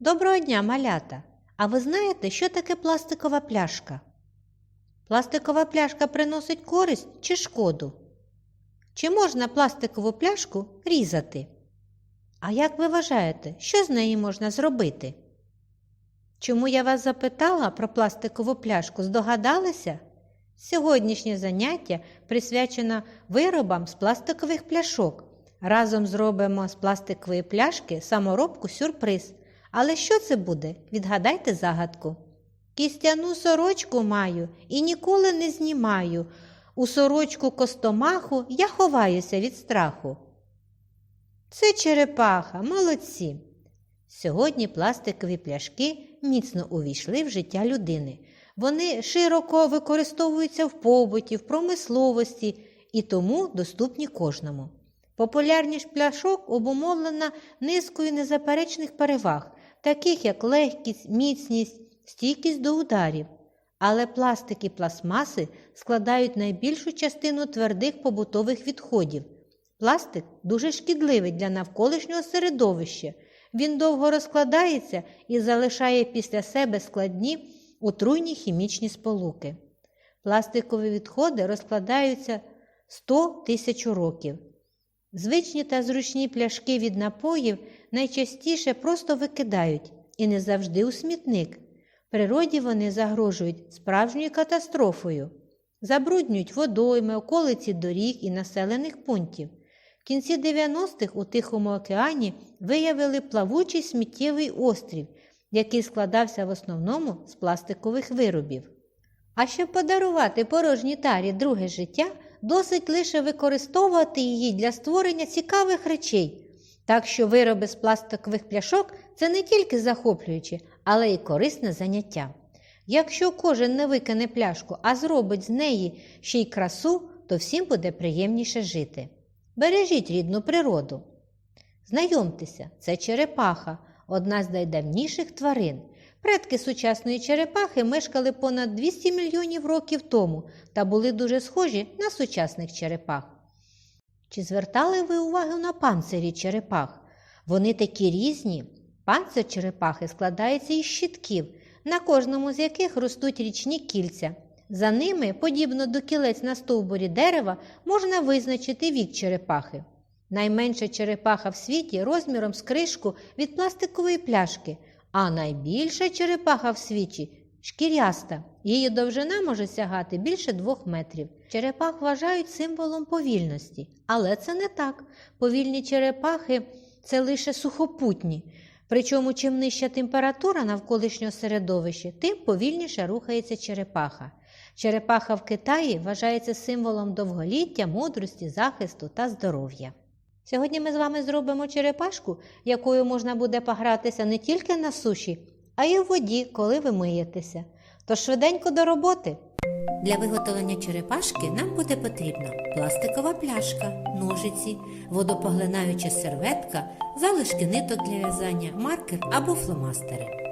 Доброго дня, малята! А ви знаєте, що таке пластикова пляшка? Пластикова пляшка приносить користь чи шкоду? Чи можна пластикову пляшку різати? А як ви вважаєте, що з неї можна зробити? Чому я вас запитала про пластикову пляшку? Здогадалися? Сьогоднішнє заняття присвячено виробам з пластикових пляшок. Разом зробимо з пластикової пляшки саморобку сюрприз. Але що це буде? Відгадайте загадку. Кістяну сорочку маю і ніколи не знімаю. У сорочку костомаху я ховаюся від страху. Це черепаха, молодці. Сьогодні пластикові пляшки міцно увійшли в життя людини. Вони широко використовуються в побуті, в промисловості і тому доступні кожному. Популярність пляшок обумовлена низкою незаперечних переваг, таких як легкість, міцність, стійкість до ударів. Але пластик і пластмаси складають найбільшу частину твердих побутових відходів. Пластик дуже шкідливий для навколишнього середовища. Він довго розкладається і залишає після себе складні отруйні хімічні сполуки. Пластикові відходи розкладаються 100 тисяч років. Звичні та зручні пляшки від напоїв найчастіше просто викидають і не завжди у смітник. Природі вони загрожують справжньою катастрофою, забруднюють водойми, околиці доріг і населених пунктів. В кінці 90-х у Тихому океані виявили плавучий сміттєвий острів, який складався в основному з пластикових виробів. А щоб подарувати порожній тарі друге життя, досить лише використовувати її для створення цікавих речей. Так що вироби з пластикових пляшок це не тільки захоплююче, але й корисне заняття. Якщо кожен не викине пляшку, а зробить з неї ще й красу, то всім буде приємніше жити. Бережіть рідну природу. Знайомтеся, це черепаха, одна з найдавніших тварин. Предки сучасної черепахи мешкали понад 200 мільйонів років тому та були дуже схожі на сучасних черепах. Чи звертали ви увагу на панцирі черепах? Вони такі різні. Панцир черепахи складається із щитків, на кожному з яких ростуть річні кільця. За ними, подібно до кілець на стовбурі дерева, можна визначити вік черепахи. Найменша черепаха в світі розміром з кришку від пластикової пляшки, а найбільша черепаха в світі шкіряста. Її довжина може сягати більше двох метрів. Черепах вважають символом повільності, але це не так. Повільні черепахи це лише сухопутні. Причому, чим нижча температура навколишнього середовища, тим повільніше рухається черепаха. Черепаха в Китаї вважається символом довголіття, мудрості, захисту та здоров'я. Сьогодні ми з вами зробимо черепашку, якою можна буде погратися не тільки на суші, а й у воді, коли ви миєтеся. Тож швиденько до роботи. Для виготовлення черепашки нам буде потрібна пластикова пляшка, ножиці, водопоглинаюча серветка, залишки ниток для в'язання, маркер або фломастери.